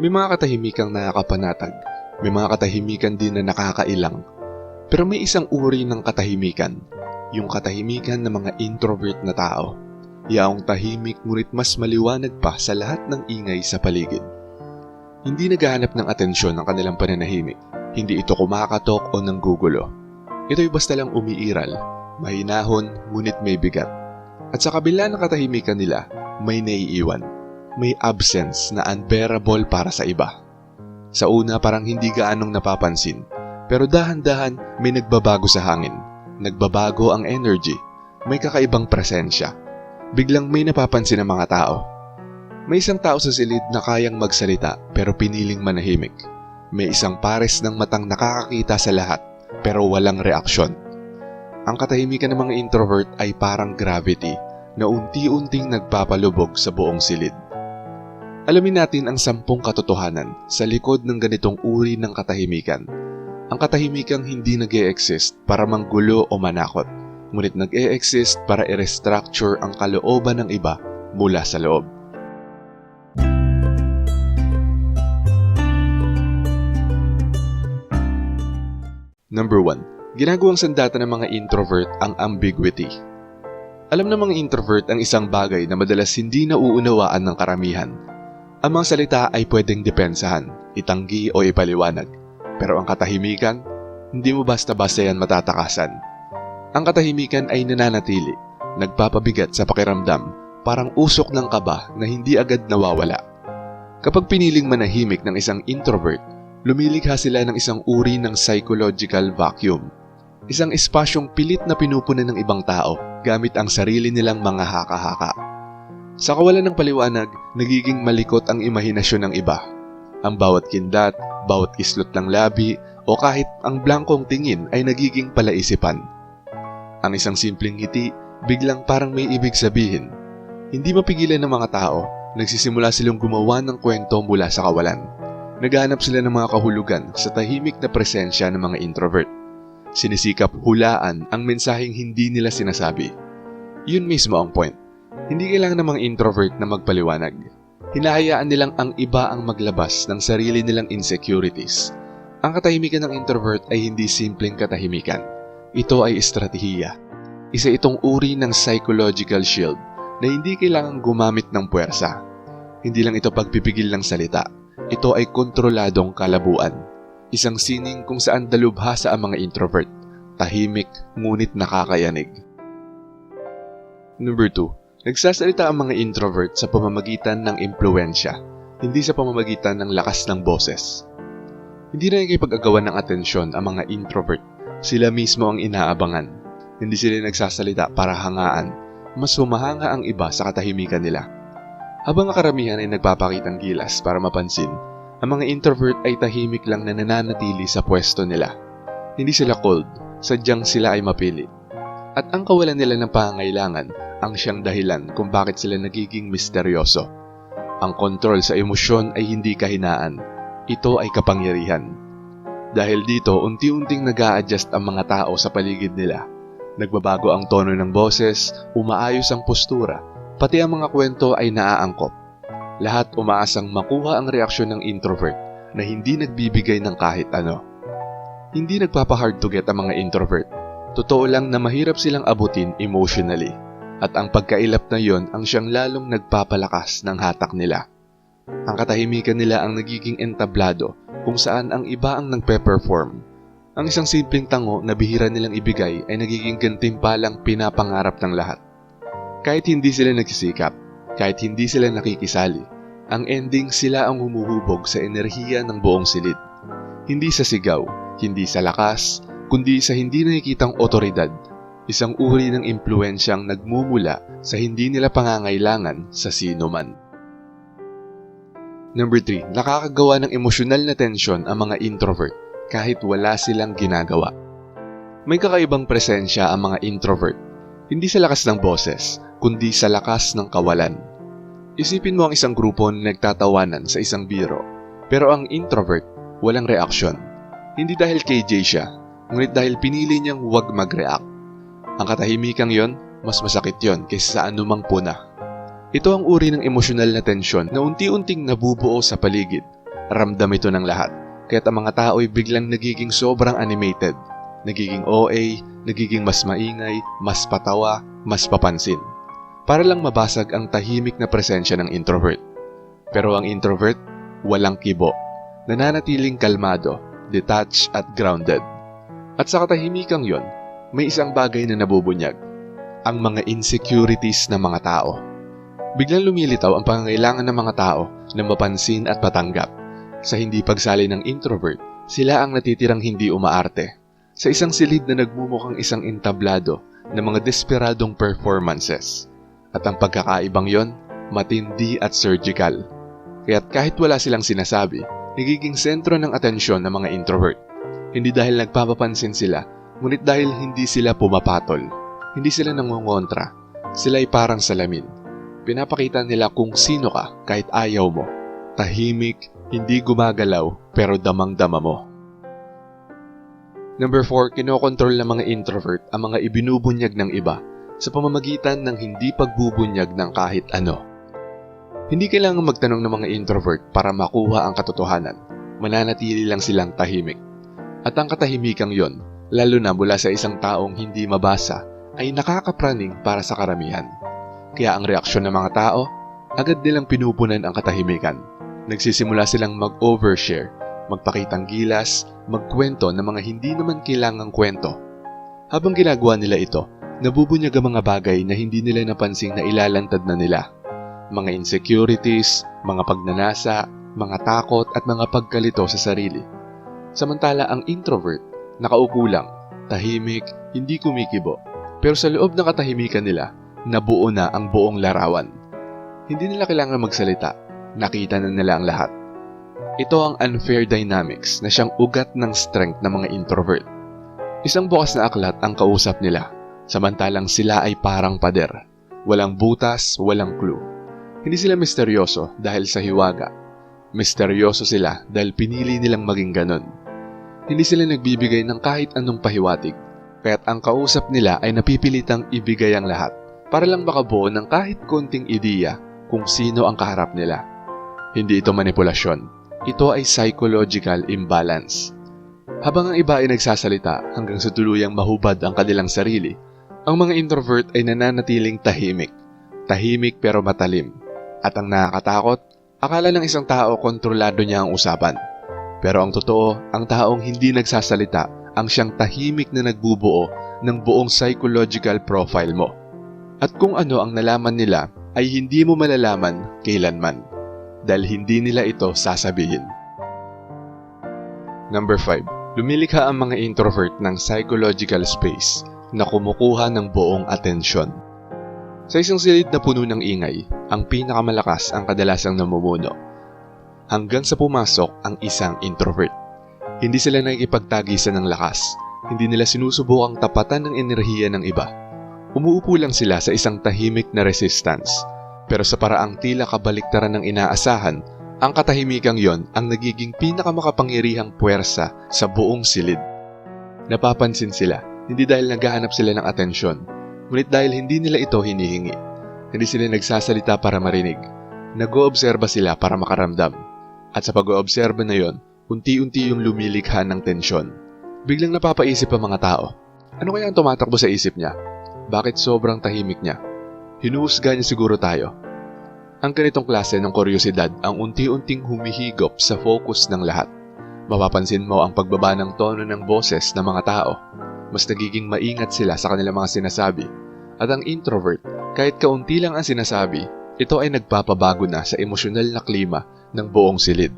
May mga katahimikang nakakapanatag, may mga katahimikan din na nakakailang. Pero may isang uri ng katahimikan, yung katahimikan ng mga introvert na tao. Yaong tahimik ngunit mas maliwanag pa sa lahat ng ingay sa paligid. Hindi naghahanap ng atensyon ng kanilang pananahimik. Hindi ito kumakatok o nanggugulo. Ito'y basta lang umiiral, mahinahon ngunit may bigat. At sa kabila ng katahimikan nila, may naiiwan. May absence na unbearable para sa iba. Sa una parang hindi gaanong napapansin, pero dahan-dahan may nagbabago sa hangin. Nagbabago ang energy, may kakaibang presensya. Biglang may napapansin ng mga tao. May isang tao sa silid na kayang magsalita pero piniling manahimik. May isang pares ng matang nakakakita sa lahat pero walang reaksyon. Ang katahimikan ng mga introvert ay parang gravity na unti-unting nagpapalubog sa buong silid. Alamin natin ang sampung katotohanan sa likod ng ganitong uri ng katahimikan. Ang katahimikang hindi nag exist para manggulo o manakot, ngunit nag exist para i-restructure ang kalooban ng iba mula sa loob. Number 1. Ginagawang sandata ng mga introvert ang ambiguity. Alam ng mga introvert ang isang bagay na madalas hindi nauunawaan ng karamihan. Ang mga salita ay pwedeng depensahan, itanggi o ipaliwanag. Pero ang katahimikan, hindi mo basta-basta yan matatakasan. Ang katahimikan ay nananatili, nagpapabigat sa pakiramdam, parang usok ng kaba na hindi agad nawawala. Kapag piniling manahimik ng isang introvert, lumilikha sila ng isang uri ng psychological vacuum. Isang espasyong pilit na pinupunan ng ibang tao gamit ang sarili nilang mga haka-haka. Sa kawalan ng paliwanag, nagiging malikot ang imahinasyon ng iba. Ang bawat kindat, bawat kislot ng labi, o kahit ang blankong tingin ay nagiging palaisipan. Ang isang simpleng ngiti, biglang parang may ibig sabihin. Hindi mapigilan ng mga tao, nagsisimula silang gumawa ng kwento mula sa kawalan. Naghanap sila ng mga kahulugan sa tahimik na presensya ng mga introvert. Sinisikap hulaan ang mensaheng hindi nila sinasabi. Yun mismo ang point. Hindi kailangan ng mga introvert na magpaliwanag. Hinahayaan nilang ang iba ang maglabas ng sarili nilang insecurities. Ang katahimikan ng introvert ay hindi simpleng katahimikan. Ito ay estratehiya. Isa itong uri ng psychological shield na hindi kailangang gumamit ng puwersa. Hindi lang ito pagpipigil ng salita. Ito ay kontroladong kalabuan. Isang sining kung saan dalubhasa ang mga introvert. Tahimik ngunit nakakayanig. Number 2. Nagsasalita ang mga introvert sa pamamagitan ng impluensya, hindi sa pamamagitan ng lakas ng boses. Hindi na nakikipag-agawan ng atensyon ang mga introvert. Sila mismo ang inaabangan. Hindi sila nagsasalita para hangaan. Mas humahanga ang iba sa katahimikan nila. Habang ang karamihan ay nagpapakitang gilas para mapansin, ang mga introvert ay tahimik lang na nananatili sa pwesto nila. Hindi sila cold, sadyang sila ay mapili. At ang kawalan nila ng pangangailangan ang siyang dahilan kung bakit sila nagiging misteryoso. Ang kontrol sa emosyon ay hindi kahinaan, ito ay kapangyarihan. Dahil dito, unti-unting nag adjust ang mga tao sa paligid nila. Nagbabago ang tono ng boses, umaayos ang postura, pati ang mga kwento ay naaangkop. Lahat umaasang makuha ang reaksyon ng introvert na hindi nagbibigay ng kahit ano. Hindi nagpapa-hard to get ang mga introvert. Totoo lang na mahirap silang abutin emotionally. At ang pagkailap na yon ang siyang lalong nagpapalakas ng hatak nila. Ang katahimikan nila ang nagiging entablado kung saan ang iba ang nagpe-perform. Ang isang simpleng tango na bihira nilang ibigay ay nagiging gantimpalang pinapangarap ng lahat. Kahit hindi sila nagsisikap, kahit hindi sila nakikisali, ang ending sila ang humuhubog sa enerhiya ng buong silid. Hindi sa sigaw, hindi sa lakas, kundi sa hindi nakikitang otoridad, isang uri ng impluensyang nagmumula sa hindi nila pangangailangan sa sino man. Number 3, nakakagawa ng emosyonal na tensyon ang mga introvert kahit wala silang ginagawa. May kakaibang presensya ang mga introvert, hindi sa lakas ng boses, kundi sa lakas ng kawalan. Isipin mo ang isang grupo na nagtatawanan sa isang biro, pero ang introvert walang reaksyon. Hindi dahil KJ siya, ngunit dahil pinili niyang huwag mag-react. Ang katahimikang yon, mas masakit yon kaysa sa anumang puna. Ito ang uri ng emosyonal na tensyon na unti-unting nabubuo sa paligid. Ramdam ito ng lahat, kaya't ang mga tao ay biglang nagiging sobrang animated. Nagiging OA, nagiging mas maingay, mas patawa, mas papansin. Para lang mabasag ang tahimik na presensya ng introvert. Pero ang introvert, walang kibo. Nananatiling kalmado, detached at grounded. At sa katahimikang yon, may isang bagay na nabubunyag. Ang mga insecurities ng mga tao. Biglang lumilitaw ang pangangailangan ng mga tao na mapansin at patanggap. Sa hindi pagsali ng introvert, sila ang natitirang hindi umaarte. Sa isang silid na nagmumukhang isang entablado ng mga desperadong performances. At ang pagkakaibang yon, matindi at surgical. Kaya't kahit wala silang sinasabi, nagiging sentro ng atensyon ng mga introvert. Hindi dahil nagpapapansin sila, ngunit dahil hindi sila pumapatol. Hindi sila nangungontra. Sila ay parang salamin Pinapakita nila kung sino ka kahit ayaw mo. Tahimik, hindi gumagalaw, pero damang-dama mo. Number 4, kinokontrol ng mga introvert ang mga ibinubunyag ng iba sa pamamagitan ng hindi pagbubunyag ng kahit ano. Hindi kailangan magtanong ng mga introvert para makuha ang katotohanan. Mananatili lang silang tahimik. At ang katahimikang yon, lalo na mula sa isang taong hindi mabasa, ay nakakapraning para sa karamihan. Kaya ang reaksyon ng mga tao, agad nilang pinupunan ang katahimikan. Nagsisimula silang mag-overshare, magpakitang gilas, magkwento ng mga hindi naman kailangang kwento. Habang ginagawa nila ito, nabubunyag ang mga bagay na hindi nila napansing na ilalantad na nila. Mga insecurities, mga pagnanasa, mga takot at mga pagkalito sa sarili. Samantala ang introvert, nakaupo lang, tahimik, hindi kumikibo. Pero sa loob ng katahimikan nila, nabuo na ang buong larawan. Hindi nila kailangan magsalita, nakita na nila ang lahat. Ito ang unfair dynamics na siyang ugat ng strength ng mga introvert. Isang bukas na aklat ang kausap nila, samantalang sila ay parang pader. Walang butas, walang clue. Hindi sila misteryoso dahil sa hiwaga. Misteryoso sila dahil pinili nilang maging ganon. Hindi sila nagbibigay ng kahit anong pahiwatig, kaya't ang kausap nila ay napipilitang ibigay ang lahat para lang makabuo ng kahit konting ideya kung sino ang kaharap nila. Hindi ito manipulasyon. Ito ay psychological imbalance. Habang ang iba ay nagsasalita hanggang sa tuluyang mahubad ang kanilang sarili, ang mga introvert ay nananatiling tahimik. Tahimik pero matalim. At ang nakakatakot, akala ng isang tao kontrolado niya ang usapan. Pero ang totoo, ang taong hindi nagsasalita ang siyang tahimik na nagbubuo ng buong psychological profile mo. At kung ano ang nalaman nila ay hindi mo malalaman kailanman dahil hindi nila ito sasabihin. Number 5. Lumilikha ang mga introvert ng psychological space na kumukuha ng buong atensyon. Sa isang silid na puno ng ingay, ang pinakamalakas ang kadalasang namumuno. Hanggang sa pumasok ang isang introvert. Hindi sila nakikipagtagisan ng lakas. Hindi nila sinusubukang tapatan ng enerhiya ng iba Umuupo lang sila sa isang tahimik na resistance. Pero sa paraang tila kabaliktaran ng inaasahan, ang katahimikang yon ang nagiging pinakamakapangyarihang puwersa sa buong silid. Napapansin sila, hindi dahil naghahanap sila ng atensyon, ngunit dahil hindi nila ito hinihingi. Hindi sila nagsasalita para marinig. Nag-oobserba sila para makaramdam. At sa pag-oobserba na yon, unti-unti yung lumilikha ng tensyon. Biglang napapaisip ang mga tao. Ano kaya ang tumatakbo sa isip niya? bakit sobrang tahimik niya. Hinuhusga niya siguro tayo. Ang ganitong klase ng kuryosidad ang unti-unting humihigop sa focus ng lahat. Mapapansin mo ang pagbaba ng tono ng boses ng mga tao. Mas nagiging maingat sila sa kanilang mga sinasabi. At ang introvert, kahit kaunti lang ang sinasabi, ito ay nagpapabago na sa emosyonal na klima ng buong silid.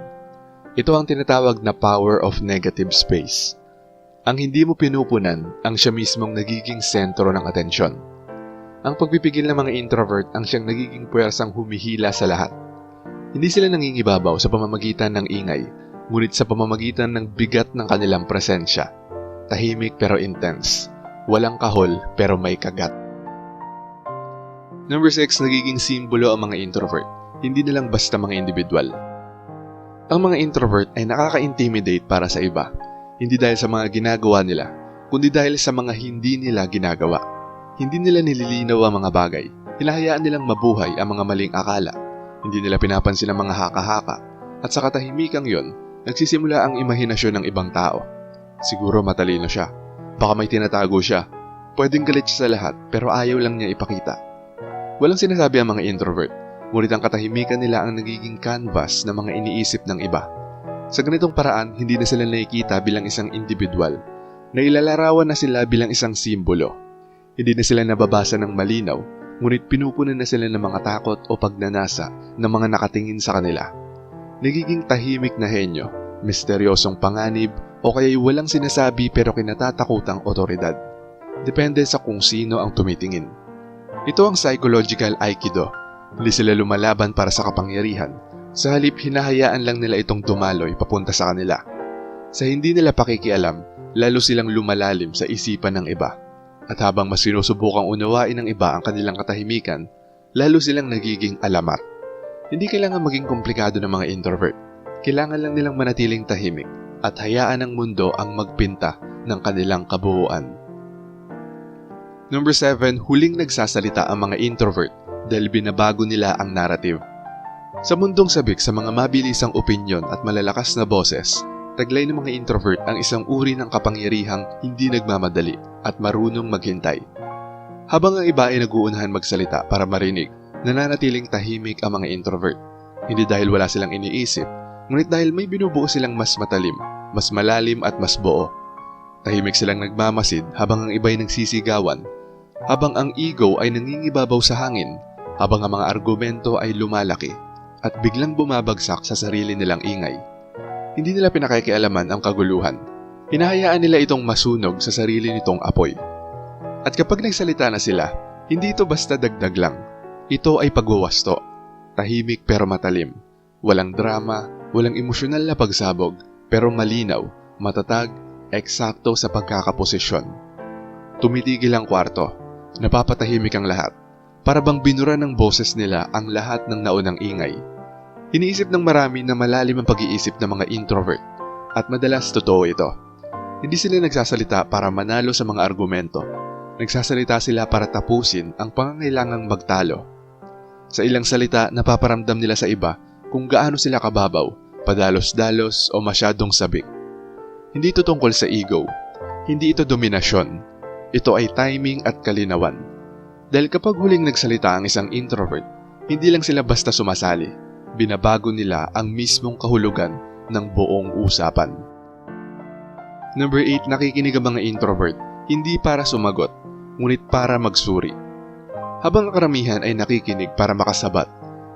Ito ang tinatawag na power of negative space. Ang hindi mo pinupunan ang siya mismong nagiging sentro ng atensyon. Ang pagpipigil ng mga introvert ang siyang nagiging puwersang humihila sa lahat. Hindi sila nangingibabaw sa pamamagitan ng ingay, ngunit sa pamamagitan ng bigat ng kanilang presensya. Tahimik pero intense. Walang kahol pero may kagat. Number 6, nagiging simbolo ang mga introvert. Hindi na lang basta mga individual. Ang mga introvert ay nakaka-intimidate para sa iba hindi dahil sa mga ginagawa nila, kundi dahil sa mga hindi nila ginagawa. Hindi nila nililinaw ang mga bagay. Hinahayaan nilang mabuhay ang mga maling akala. Hindi nila pinapansin ang mga haka-haka. At sa katahimikang yon, nagsisimula ang imahinasyon ng ibang tao. Siguro matalino siya. Baka may tinatago siya. Pwedeng galit siya sa lahat pero ayaw lang niya ipakita. Walang sinasabi ang mga introvert, ngunit ang katahimikan nila ang nagiging canvas ng mga iniisip ng iba. Sa ganitong paraan, hindi na sila nakikita bilang isang individual. Nailalarawan na sila bilang isang simbolo. Hindi na sila nababasa ng malinaw, ngunit pinupunan na sila ng mga takot o pagnanasa ng mga nakatingin sa kanila. Nagiging tahimik na henyo, misteryosong panganib o kaya'y walang sinasabi pero kinatatakutang otoridad. Depende sa kung sino ang tumitingin. Ito ang psychological aikido. Hindi sila lumalaban para sa kapangyarihan. Sa halip, hinahayaan lang nila itong dumaloy papunta sa kanila. Sa hindi nila pakikialam, lalo silang lumalalim sa isipan ng iba. At habang mas sinusubukang unawain ng iba ang kanilang katahimikan, lalo silang nagiging alamat. Hindi kailangan maging komplikado ng mga introvert. Kailangan lang nilang manatiling tahimik at hayaan ng mundo ang magpinta ng kanilang kabuuan. Number 7, huling nagsasalita ang mga introvert dahil binabago nila ang narrative. Sa mundong sabik sa mga mabilisang opinyon at malalakas na boses, taglay ng mga introvert ang isang uri ng kapangyarihang hindi nagmamadali at marunong maghintay. Habang ang iba ay naguunahan magsalita para marinig, nananatiling tahimik ang mga introvert. Hindi dahil wala silang iniisip, ngunit dahil may binubuo silang mas matalim, mas malalim at mas buo. Tahimik silang nagmamasid habang ang iba ay nagsisigawan, habang ang ego ay nangingibabaw sa hangin, habang ang mga argumento ay lumalaki at biglang bumabagsak sa sarili nilang ingay. Hindi nila pinakikialaman ang kaguluhan. Hinahayaan nila itong masunog sa sarili nitong apoy. At kapag nagsalita na sila, hindi ito basta dagdag lang. Ito ay pagwawasto. Tahimik pero matalim. Walang drama, walang emosyonal na pagsabog, pero malinaw, matatag, eksakto sa pagkakaposisyon. Tumitigil ang kwarto. Napapatahimik ang lahat. Para bang binura ng boses nila ang lahat ng naunang ingay. Iniisip ng marami na malalim ang pag-iisip ng mga introvert at madalas totoo ito. Hindi sila nagsasalita para manalo sa mga argumento. Nagsasalita sila para tapusin ang pangangailangang magtalo. Sa ilang salita, napaparamdam nila sa iba kung gaano sila kababaw, padalos-dalos o masyadong sabik. Hindi ito tungkol sa ego. Hindi ito dominasyon. Ito ay timing at kalinawan. Dahil kapag huling nagsalita ang isang introvert, hindi lang sila basta sumasali, binabago nila ang mismong kahulugan ng buong usapan. Number 8, nakikinig ang mga introvert, hindi para sumagot, ngunit para magsuri. Habang ang karamihan ay nakikinig para makasabat,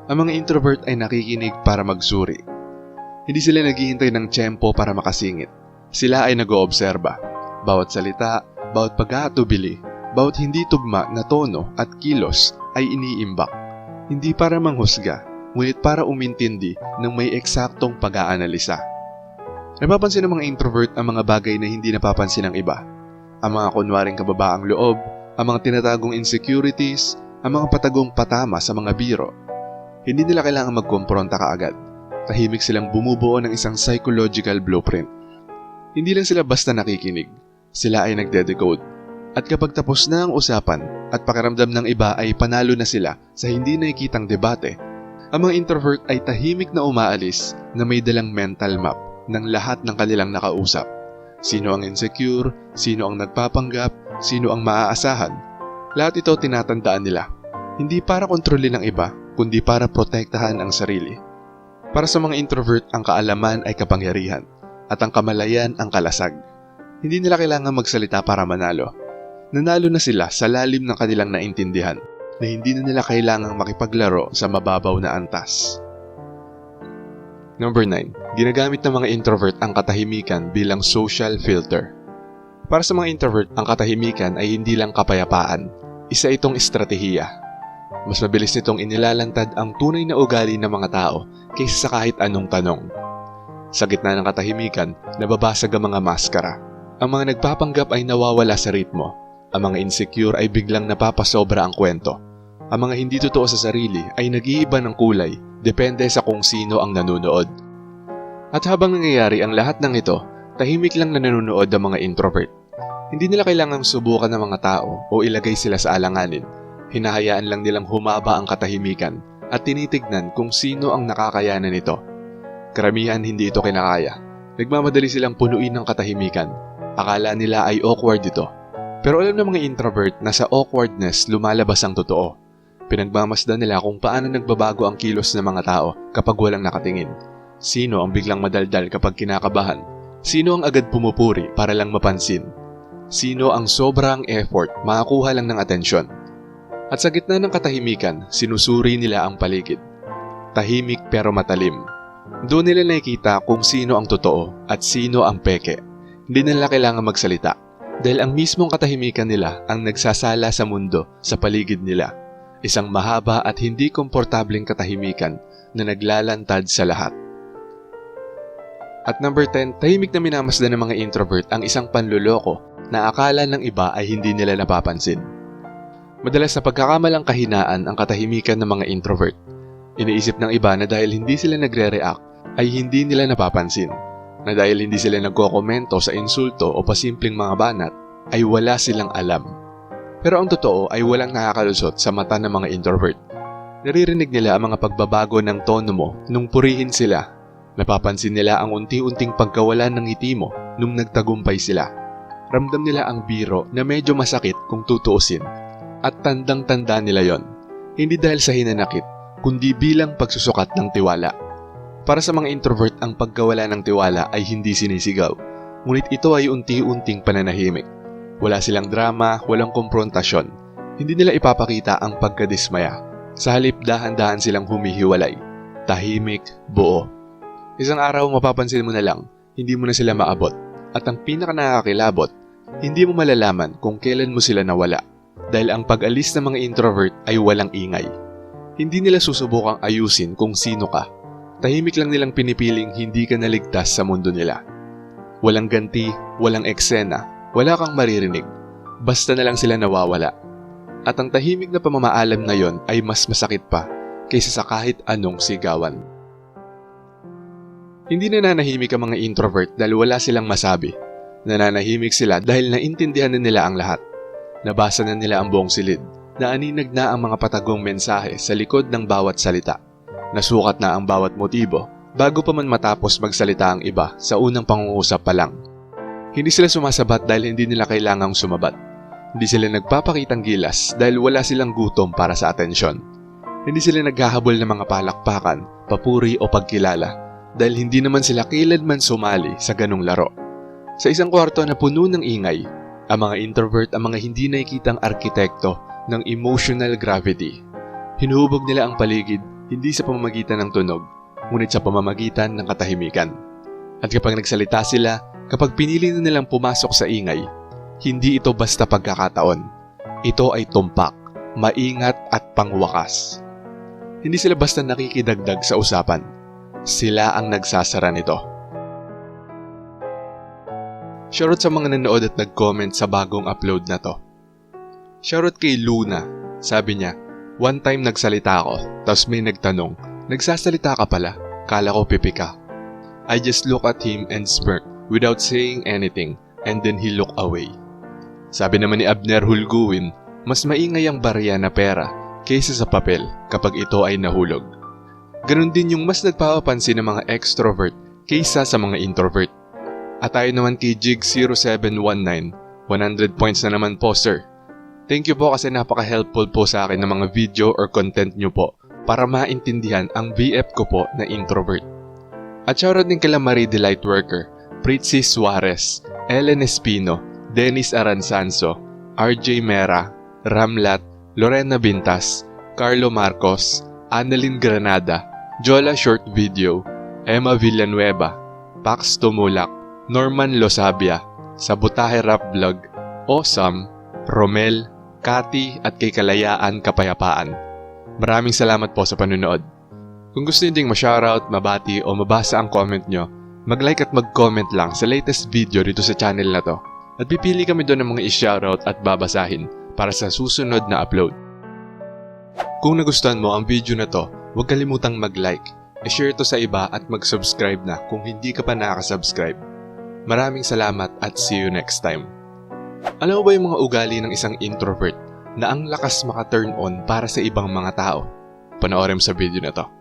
ang mga introvert ay nakikinig para magsuri. Hindi sila naghihintay ng tiyempo para makasingit. Sila ay nag-oobserba. Bawat salita, bawat pagkatubili, bawat hindi tugma na tono at kilos ay iniimbak. Hindi para manghusga, ngunit para umintindi ng may eksaktong pag-aanalisa. Napapansin ng mga introvert ang mga bagay na hindi napapansin ng iba. Ang mga kunwaring kababaang loob, ang mga tinatagong insecurities, ang mga patagong patama sa mga biro. Hindi nila kailangan magkompronta kaagad. Tahimik silang bumubuo ng isang psychological blueprint. Hindi lang sila basta nakikinig, sila ay nagde-decode. At kapag tapos na ang usapan at pakiramdam ng iba ay panalo na sila sa hindi nakikitang debate, ang mga introvert ay tahimik na umaalis na may dalang mental map ng lahat ng kanilang nakausap. Sino ang insecure, sino ang nagpapanggap, sino ang maaasahan. Lahat ito tinatandaan nila. Hindi para kontrolin ng iba, kundi para protektahan ang sarili. Para sa mga introvert, ang kaalaman ay kapangyarihan at ang kamalayan ang kalasag. Hindi nila kailangan magsalita para manalo. Nanalo na sila sa lalim ng kanilang naintindihan na hindi na nila kailangang makipaglaro sa mababaw na antas. Number 9. Ginagamit ng mga introvert ang katahimikan bilang social filter. Para sa mga introvert, ang katahimikan ay hindi lang kapayapaan. Isa itong estratehiya. Mas mabilis nitong inilalantad ang tunay na ugali ng mga tao kaysa sa kahit anong tanong. Sa gitna ng katahimikan, nababasag ang mga maskara. Ang mga nagpapanggap ay nawawala sa ritmo. Ang mga insecure ay biglang napapasobra ang kwento. Ang mga hindi totoo sa sarili ay nag-iiba ng kulay depende sa kung sino ang nanonood. At habang nangyayari ang lahat ng ito, tahimik lang na nanonood ang mga introvert. Hindi nila kailangang subukan ng mga tao o ilagay sila sa alanganin. hinahayaan lang nilang humaba ang katahimikan at tinitignan kung sino ang nakakayanan nito. Karamihan hindi ito kinakaya. Nagmamadali silang punuin ng katahimikan. Akala nila ay awkward ito. Pero alam ng mga introvert na sa awkwardness lumalabas ang totoo. Pinagmamasdan nila kung paano nagbabago ang kilos ng mga tao kapag walang nakatingin. Sino ang biglang madaldal kapag kinakabahan? Sino ang agad pumupuri para lang mapansin? Sino ang sobrang effort makakuha lang ng atensyon? At sa gitna ng katahimikan, sinusuri nila ang paligid. Tahimik pero matalim. Doon nila nakikita kung sino ang totoo at sino ang peke. Hindi nila kailangan magsalita dahil ang mismong katahimikan nila ang nagsasala sa mundo sa paligid nila. Isang mahaba at hindi komportableng katahimikan na naglalantad sa lahat. At number 10, tahimik na minamasdan ng mga introvert ang isang panluloko na akala ng iba ay hindi nila napapansin. Madalas na pagkakamalang kahinaan ang katahimikan ng mga introvert. Iniisip ng iba na dahil hindi sila nagre-react ay hindi nila napapansin. Na dahil hindi sila nagkokomento sa insulto o pasimpleng mga banat ay wala silang alam. Pero ang totoo ay walang nakakalusot sa mata ng mga introvert. Naririnig nila ang mga pagbabago ng tono mo nung purihin sila. Napapansin nila ang unti-unting pagkawalan ng ngiti mo nung nagtagumpay sila. Ramdam nila ang biro na medyo masakit kung tutuusin. At tandang-tanda nila yon. Hindi dahil sa hinanakit, kundi bilang pagsusukat ng tiwala. Para sa mga introvert, ang pagkawala ng tiwala ay hindi sinisigaw. Ngunit ito ay unti-unting pananahimik. Wala silang drama, walang komprontasyon. Hindi nila ipapakita ang pagkadismaya. Sa halip dahan-dahan silang humihiwalay. Tahimik, buo. Isang araw mapapansin mo na lang, hindi mo na sila maabot. At ang pinaka nakakilabot, hindi mo malalaman kung kailan mo sila nawala. Dahil ang pag-alis ng mga introvert ay walang ingay. Hindi nila susubukang ayusin kung sino ka. Tahimik lang nilang pinipiling hindi ka naligtas sa mundo nila. Walang ganti, walang eksena, wala kang maririnig. Basta na lang sila nawawala. At ang tahimik na pamamaalam na yon ay mas masakit pa kaysa sa kahit anong sigawan. Hindi nananahimik ang mga introvert dahil wala silang masabi. Nananahimik sila dahil naintindihan na nila ang lahat. Nabasa na nila ang buong silid. Naaninag na ang mga patagong mensahe sa likod ng bawat salita. Nasukat na ang bawat motibo bago pa man matapos magsalita ang iba sa unang pangungusap pa lang. Hindi sila sumasabat dahil hindi nila kailangang sumabat. Hindi sila nagpapakitang gilas dahil wala silang gutom para sa atensyon. Hindi sila naghahabol ng mga palakpakan, papuri o pagkilala dahil hindi naman sila kailanman sumali sa ganong laro. Sa isang kwarto na puno ng ingay, ang mga introvert ang mga hindi nakikitang arkitekto ng emotional gravity. Hinuhubog nila ang paligid hindi sa pamamagitan ng tunog, ngunit sa pamamagitan ng katahimikan. At kapag nagsalita sila, kapag pinili na nilang pumasok sa ingay, hindi ito basta pagkakataon. Ito ay tumpak, maingat at pangwakas. Hindi sila basta nakikidagdag sa usapan. Sila ang nagsasara nito. Shoutout sa mga nanood at nag-comment sa bagong upload na to. Shoutout kay Luna. Sabi niya, one time nagsalita ako, tapos may nagtanong, nagsasalita ka pala, kala ko pipi ka. I just look at him and smirk without saying anything and then he look away. Sabi naman ni Abner Hulguin, mas maingay ang barya na pera kaysa sa papel kapag ito ay nahulog. Ganon din yung mas nagpapapansin ng mga extrovert kaysa sa mga introvert. At tayo naman kay Jig0719, 100 points na naman po sir. Thank you po kasi napaka-helpful po sa akin ng mga video or content nyo po para maintindihan ang VF ko po na introvert. At shoutout din kala Marie the Lightworker, Pritzi Suarez, Ellen Espino, Dennis Aransanso, RJ Mera, Ramlat, Lorena Bintas, Carlo Marcos, Annalyn Granada, Jola Short Video, Emma Villanueva, Pax Tumulak, Norman Losabia, Sabotahe Rap Vlog, Osam, Romel, Kati at kay Kalayaan Kapayapaan. Maraming salamat po sa panunood. Kung gusto niyo ding ma-shoutout, mabati o mabasa ang comment nyo, mag-like at mag-comment lang sa latest video dito sa channel na to. At pipili kami doon ng mga i-shoutout at babasahin para sa susunod na upload. Kung nagustuhan mo ang video na to, huwag kalimutang mag-like, i-share to sa iba at mag-subscribe na kung hindi ka pa nakasubscribe. Maraming salamat at see you next time. Alam mo ba yung mga ugali ng isang introvert na ang lakas maka-turn on para sa ibang mga tao. Panoorin mo sa video na to.